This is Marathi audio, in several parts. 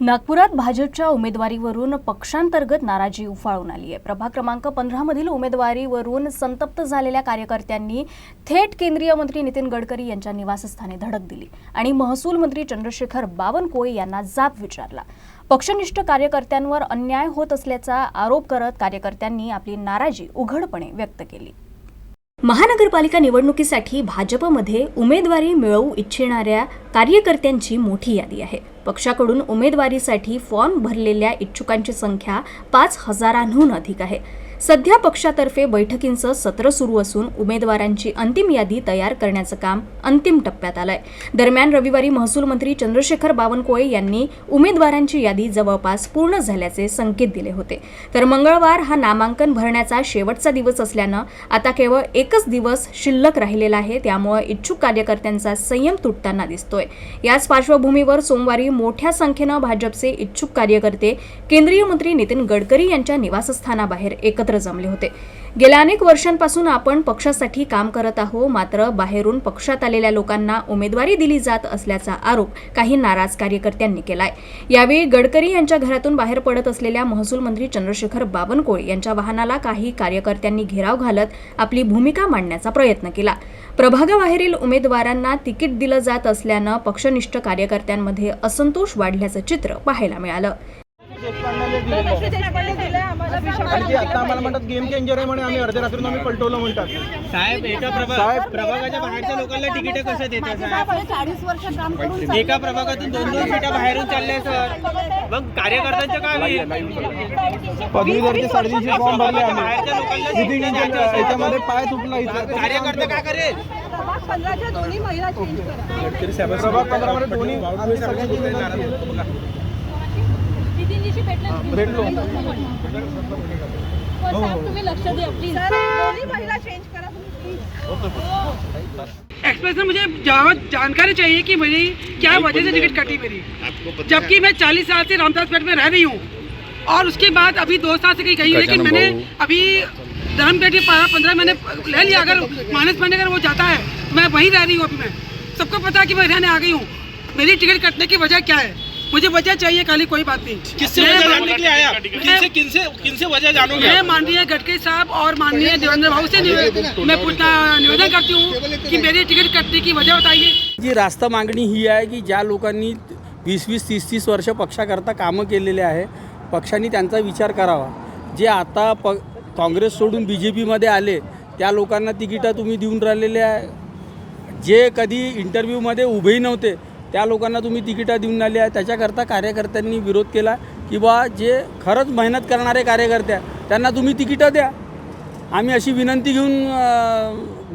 नागपुरात भाजपच्या उमेदवारीवरून पक्षांतर्गत नाराजी उफाळून आली आहे. प्रभाग क्रमांक पंधरामधील उमेदवारीवरून संतप्त झालेल्या कार्यकर्त्यांनी थेट केंद्रीय मंत्री नितीन गडकरी यांच्या निवासस्थानी धडक दिली आणि महसूल मंत्री चंद्रशेखर बावनकुळे यांना जाब विचारला. पक्षनिष्ठ कार्यकर्त्यांवर अन्याय होत असल्याचा आरोप करत कार्यकर्त्यांनी आपली नाराजी उघडपणे व्यक्त केली. महानगरपालिका निवडणुकीसाठी भाजपमध्ये उमेदवारी मिळवू इच्छिणाऱ्या कार्यकर्त्यांची मोठी यादी आहे. पक्षाकडून उमेदवारीसाठी फॉर्म भरलेल्या इच्छुकांची संख्या पाच हजारांहून अधिक आहे. सध्या पक्षातर्फे बैठकींचं सत्र सुरू असून उमेदवारांची अंतिम यादी तयार करण्याचं काम अंतिम टप्प्यात आलंय. दरम्यान रविवारी महसूल मंत्री चंद्रशेखर बावनकुळे यांनी उमेदवारांची यादी जवळपास पूर्ण झाल्याचे संकेत दिले होते. तर मंगळवार हा नामांकन भरण्याचा शेवटचा दिवस असल्यानं आता केवळ एकच दिवस शिल्लक राहिलेला आहे त्यामुळे इच्छुक कार्यकर्त्यांचा संयम तुटताना दिसतोय. याच पार्श्वभूमीवर सोमवारी मोठ्या संख्येनं भाजपचे इच्छुक कार्यकर्ते केंद्रीय मंत्री नितीन गडकरी यांच्या निवासस्थानाबाहेर एकत्र जमले होते. गेल्या अनेक वर्षांपासून आपण पक्षासाठी काम करत आहोत मात्र बाहेरून पक्षात आलेल्या लोकांना उमेदवारी दिली जात असल्याचा आरोप काही नाराज कार्यकर्त्यांनी केलाय. यावेळी गडकरी यांच्या घरातून बाहेर पडत असलेल्या महसूल मंत्री चंद्रशेखर बावनकुळे यांच्या वाहनाला काही कार्यकर्त्यांनी घेराव घालत आपली भूमिका मांडण्याचा प्रयत्न केला. प्रभागाबाहेरील उमेदवारांना तिकीट दिलं जात असल्यानं पक्षनिष्ठ कार्यकर्त्यांमध्ये असंतोष वाढल्याचं चित्र पाहायला मिळालं. आता आम्हाला म्हणतात गेम चेंजर आहे म्हणे आम्ही अर्ध्या रात्रीनं आम्ही पलटवलं म्हणतात. साहेब एका प्रभाग प्रभागाच्या बाहेरच्या लोकांना तिकीट कसं देतात साहेब? चाळीस वर्ष काम करून एका प्रभागातून दोन दोन सीटा बाहेरून चालल्या सर. मग कार्यकर्त्यांचं काय होईल? पदवीधरचे साडेतीनशे फॉर्म भरले आम्ही. बाहेरच्या लोकांना नितीन यांच्या याच्यामध्ये पाय तुटला इथं. कार्यकर्ता काय करेल? प्रभाग पंधराच्या दोन्ही महिला चेंज करा प्रभाग पंधरामध्ये दोन्ही आम्ही सगळ्यांची विनंती आहे. भेटलो तुम्ही लक्ष द्या प्लीज़ महिला चेंज करा एक्सप्रेस में मुझे जानकारी चाहिए कि मेरी क्या वजह से टिकट कटी मेरी? जबकि मैं 40 साल से रामदास पेट में रह रही हूँ। और उसके बाद अभी दो साल से कहीं गई लेकिन मैंने अभी धर्मपेट के पंद्रह मैंने ले लिया। अगर मानस पांडे अगर वो जाता है मैं वहीं रह रही हूँ अभी मैं। सबको पता है कि मैं रहने आ गई हूँ। मेरी टिकट कटने की वजह क्या है? मुझे वजह चाहिए खाली कोई बात नहीं। किससे वजह जानने के लिए आया? किनसे किनसे किनसे वजह जानोगे? मैं माननीय गडकरी साहब और माननीय देवेंद्र भाऊ से मैं पूछना निवेदन करती हूँ कि मेरी टिकट कटने की वजह बताइए। जी रास्त मागणी ही आहे की ज्या लोकांनी वीस वीस तीस तीस वर्ष पक्षाकरता कामं केलेले आहे पक्षाने त्यांचा विचार करावा. जे आता प काँग्रेस सोडून बी जे पीमध्ये आले त्या लोकांना तिकीटं तुम्ही देऊन राहिलेले आहे. जे कधी इंटरव्ह्यूमध्ये उभेही नव्हते त्या लोकांना तुम्ही तिकिटं देऊन आली आहे त्याच्याकरता कार्यकर्त्यांनी विरोध केला की बा जे खरंच मेहनत करणारे कार्यकर्ते त्यांना तुम्ही तिकिटं द्या. आम्ही अशी विनंती घेऊन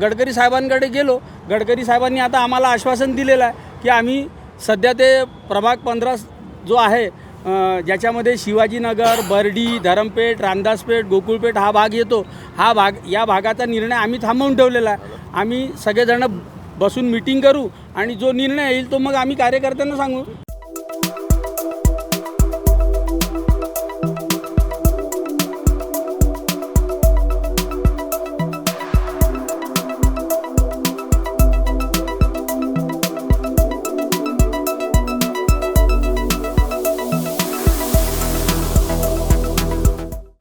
गडकरी साहेबांकडे गेलो. गडकरी साहेबांनी आता आम्हाला आश्वासन दिलेलं आहे की आम्ही सध्या ते प्रभाग पंधरा जो आहे ज्याच्यामध्ये शिवाजीनगर बर्डी धरमपेठ रामदासपेठ गोकुळपेठ हा भाग येतो. हा भाग या भागाचा निर्णय आम्ही थांबवून ठेवलेला आहे. आम्ही सगळेजणं बसून मिटिंग करू आणि जो निर्णय येईल तो मग आम्ही कार्यकर्त्यांना सांगू.